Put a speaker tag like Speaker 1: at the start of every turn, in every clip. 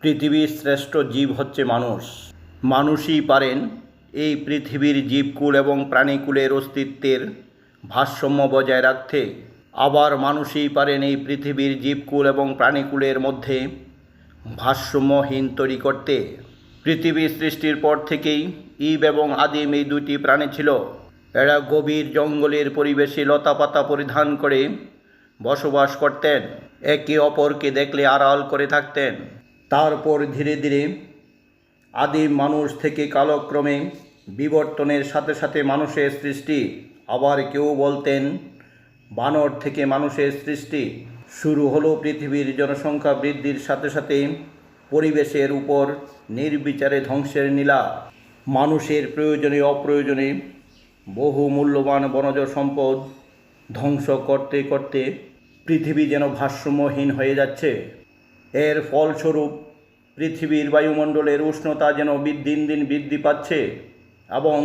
Speaker 1: পৃথিবীর শ্রেষ্ঠ জীব হচ্ছে মানুষ। মানুষই পারেন এই পৃথিবীর জীবকুল এবং প্রাণীকুলের অস্তিত্বের ভারসাম্য বজায় রাখতে। আবার মানুষই পারেন এই পৃথিবীর জীবকুল এবং প্রাণীকুলের মধ্যে ভারসাম্যহীন তৈরি করতে। পৃথিবী সৃষ্টির পর থেকেই ঈব এবং আদিম এই দুটি প্রাণী ছিল। এরা গভীর জঙ্গলের পরিবেশে লতাপাতা পরিধান করে বসবাস করতেন। একে অপরকে দেখলে আড়াল করে থাকতেন। তারপর ধীরে ধীরে আদিম মানুষ থেকে কালক্রমে বিবর্তনের সাথে সাথে মানুষের সৃষ্টি। আবার কেউ বলতেন, বানর থেকে মানুষের সৃষ্টি শুরু হলো পৃথিবীর জনসংখ্যা বৃদ্ধির সাথে সাথে পরিবেশের উপর নির্বিচারে ধ্বংসের নীলা। মানুষের প্রয়োজনে অপ্রয়োজনে বহু মূল্যবান বনজ সম্পদ ধ্বংস করতে করতে পৃথিবী যেন ভারসাম্যহীন হয়ে যাচ্ছে। এর ফলস্বরূপ পৃথিবীর বায়ুমণ্ডলের উষ্ণতা যেন দিন দিন বৃদ্ধি পাচ্ছে এবং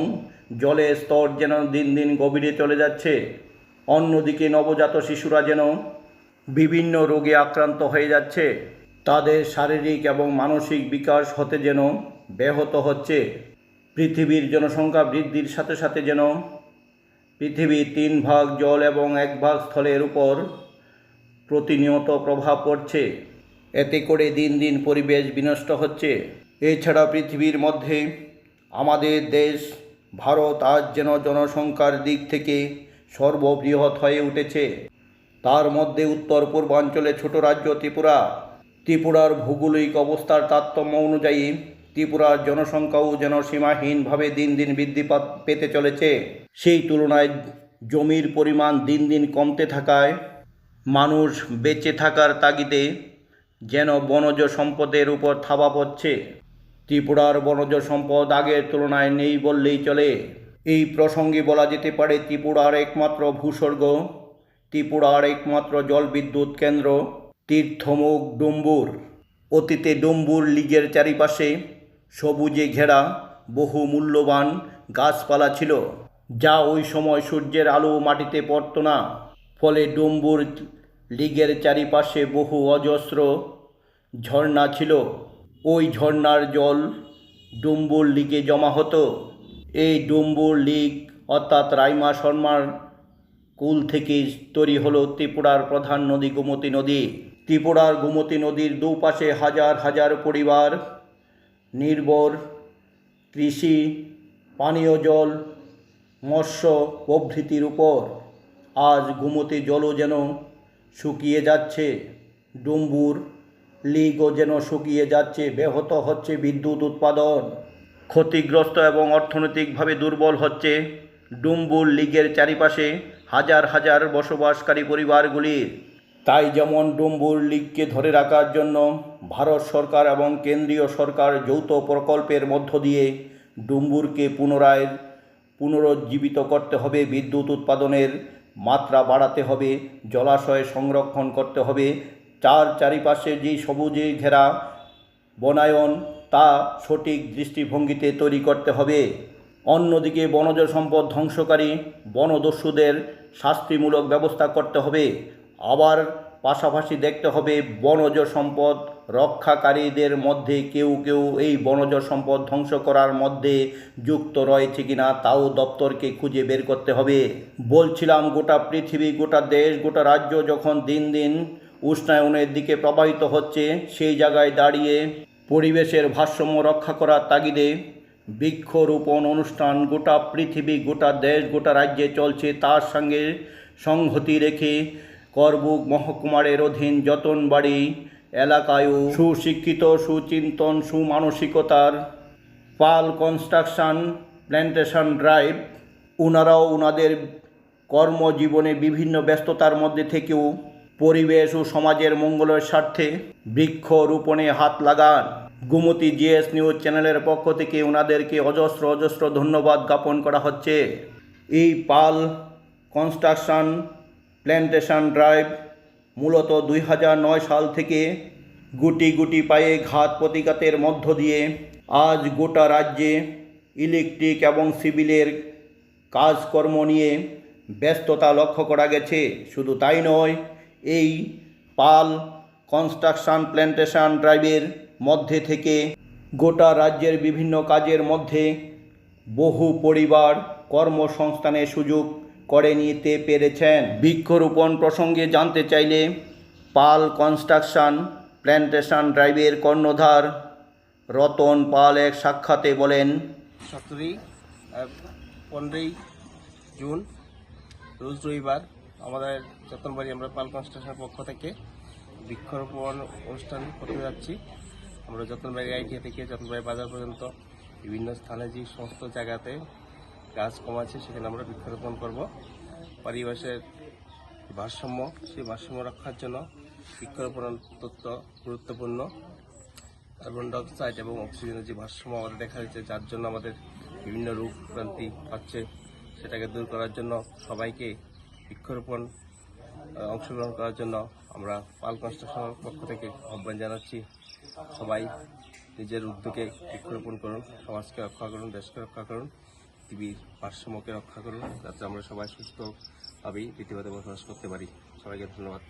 Speaker 1: জলের স্তর যেন দিন দিন গভীরে চলে যাচ্ছে। অন্যদিকে নবজাত শিশুরা যেন বিভিন্ন রোগে আক্রান্ত হয়ে যাচ্ছে। তাদের শারীরিক এবং মানসিক বিকাশ হতে যেন ব্যাহত হচ্ছে। পৃথিবীর জনসংখ্যা বৃদ্ধির সাথে সাথে যেন পৃথিবীর তিন ভাগ জল এবং এক ভাগ স্থলের উপর প্রতিনিয়ত প্রভাব পড়ছে। এতে করে দিন দিন পরিবেশ বিনষ্ট হচ্ছে। এছাড়া পৃথিবীর মধ্যে আমাদের দেশ, ভারত আজ যেন জনসংখ্যার দিক থেকে সর্ববৃহৎ হয়ে উঠেছে। তার মধ্যে উত্তর পূর্বাঞ্চলে ছোট রাজ্য ত্রিপুরা। ত্রিপুরার ভৌগোলিক অবস্থার তারতম্য অনুযায়ী ত্রিপুরার জনসংখ্যাও যেন সীমাহীনভাবে দিন দিন বৃদ্ধি পেতে চলেছে। সেই তুলনায় জমির পরিমাণ দিন দিন কমতে থাকায় মানুষ বেঁচে থাকার তাগিদে যেন বনজ সম্পদের উপর থাবা পড়ছে। ত্রিপুরার বনজ সম্পদ আগের তুলনায় নেই বললেই চলে। এই প্রসঙ্গে বলা যেতে পারে ত্রিপুরার একমাত্র ভূস্বর্গ, ত্রিপুরার একমাত্র জলবিদ্যুৎ কেন্দ্র, তীর্থমুখ ডুম্বুর। অতীতে ডুম্বুর লিগের চারিপাশে সবুজে ঘেরা বহু মূল্যবান গাছপালা ছিল, যা ওই সময় সূর্যের আলো মাটিতে পড়তো না। ফলে ডুম্বুর লিগের চারিপাশে বহু অজস্র ঝর্ণা ছিল। ওই ঝর্ণার জল ডুম্বুর লিগে জমা হতো। এই ডুম্বুর লিগ, অর্থাৎ রাইমা শর্মার কুল থেকে তৈরি হলো ত্রিপুরার প্রধান নদী গোমতী নদী। ত্রিপুরার গোমতী নদীর দুপাশে হাজার হাজার পরিবার, নির্ভর কৃষি, পানীয় জল, মৎস্য, প্রভৃতির উপর। আজ গোমতী জলও যেন শুকিয়ে যাচ্ছে। ডুম্বুর লিগও যেন শুকিয়ে যাচ্ছে। ব্যাহত হচ্ছে বিদ্যুৎ উৎপাদন। ক্ষতিগ্রস্ত এবং অর্থনৈতিকভাবে দুর্বল হচ্ছে ডুম্বুর লিগের চারিপাশে হাজার হাজার বসবাসকারী পরিবারগুলির। তাই যেমন ডুম্বুর লিগকে ধরে রাখার জন্য ভারত সরকার এবং কেন্দ্রীয় সরকার যৌথ প্রকল্পের মধ্য দিয়ে ডুম্বুরকে পুনরায় পুনরুজ্জীবিত করতে হবে বিদ্যুৎ উৎপাদনের মাত্রা বাড়াতে হবে, জলাশয় সংরক্ষণ করতে হবে। চার চারিপাশে যে সবুজে ঘেরা বনায়ন, তা সঠিক দৃষ্টিভঙ্গিতে তৈরি করতে হবে। অন্যদিকে বনজ সম্পদ ধ্বংসকারী বনদস্যুদের শাস্তিমূলক ব্যবস্থা করতে হবে। আবার পাশাপাশি দেখতে হবে বনজ সম্পদ রক্ষাকারীদের মধ্যে কেউ কেউ এই বনজ সম্পদ ধ্বংস করার মধ্যে যুক্ত রয়েছে কিনা তাও দপ্তরকে খুঁজে বের করতে হবে। বলছিলাম, গোটা পৃথিবী, গোটা দেশ, গোটা রাজ্য যখন দিন দিন উষ্ণায়নের দিকে প্রবাহিত হচ্ছে, সেই জায়গায় দাঁড়িয়ে পরিবেশের ভারসাম্য রক্ষা করার তাগিদে বৃক্ষরোপণ অনুষ্ঠান গোটা পৃথিবী, গোটা দেশ, গোটা রাজ্যে চলছে। তার সঙ্গে সংহতি রেখে করবুক মহকুমারের অধীন যতনবাড়ি এলাকায়ও সুশিক্ষিত, সুচিন্তন, সুমানসিকতার পাল কনস্ট্রাকশন প্ল্যান্টেশন ড্রাইভ ওনারাও ওনাদের কর্মজীবনে বিভিন্ন ব্যস্ততার মধ্যে থেকেও পরিবেশ ও সমাজের মঙ্গলের স্বার্থে বৃক্ষরোপণে হাত লাগান। গুমতি জিএস নিউজ চ্যানেলের পক্ষ থেকে ওনাদেরকে অজস্র অজস্র ধন্যবাদ জ্ঞাপন করা হচ্ছে। এই পাল কনস্ট্রাকশন প্ল্যান্টেশন ড্রাইভ মূলত দুই হাজার নয় সাল থেকে গুটি গুটি পায়ে ঘাত প্রতিঘাতের মধ্য দিয়ে আজ গোটা রাজ্যে ইলেকট্রিক এবং সিভিলের কাজকর্ম নিয়ে ব্যস্ততা লক্ষ্য করা গেছে। শুধু তাই নয়, এই পাল কনস্ট্রাকশন প্ল্যান্টেশন ড্রাইভের মধ্যে থেকে গোটা রাজ্যের বিভিন্ন কাজের মধ্যে বহু পরিবার কর্মসংস্থানের সুযোগ করে নিতে পেরেছেন। বৃক্ষরোপণ প্রসঙ্গে জানতে চাইলে পাল কনস্ট্রাকশন প্ল্যান্টেশন ড্রাইভের কর্ণধার রতন পাল এক সাক্ষাতে বলেন,
Speaker 2: সতেরোই পনেরোই জুন, রোজ রবিবার আমাদের যতনবাড়ি আমরা পাল কনস্ট্রাকশনের পক্ষ থেকে বৃক্ষরোপণ অনুষ্ঠান করতে যাচ্ছি। আমরা যতনবাড়ি আইটিয়া থেকে যতনবাড়ি বাজার পর্যন্ত বিভিন্ন স্থানে যে সমস্ত জায়গাতে গাছ কম আছে, সেখানে আমরা বৃক্ষরোপণ করব। পরিবেশের ভারসাম্য, সেই ভারসাম্য রক্ষার জন্য বৃক্ষরোপণ অত্যন্ত গুরুত্বপূর্ণ। কার্বন ডাইঅক্সাইড এবং অক্সিজেনের যে ভারসাম্য আমাদের দেখা যাচ্ছে, যার জন্য আমাদের বিভিন্ন রোগ ক্রান্তি হচ্ছে সেটাকে দূর করার জন্য সবাইকে বৃক্ষরোপণ অংশগ্রহণ করার জন্য আমরা পাল কনস্ট্রাকশনের পক্ষ থেকে আহ্বান জানাচ্ছি। সবাই নিজের উদ্যোগে বৃক্ষরোপণ করুন, সমাজকে রক্ষা করুন, দেশকে রক্ষা করুন। পৃথিবীর ভারসাম্যকে রক্ষা করুন যাতে আমরা সবাই সুস্থভাবেই পৃথিবীতে বসবাস করতে পারি। সবাইকে ধন্যবাদ।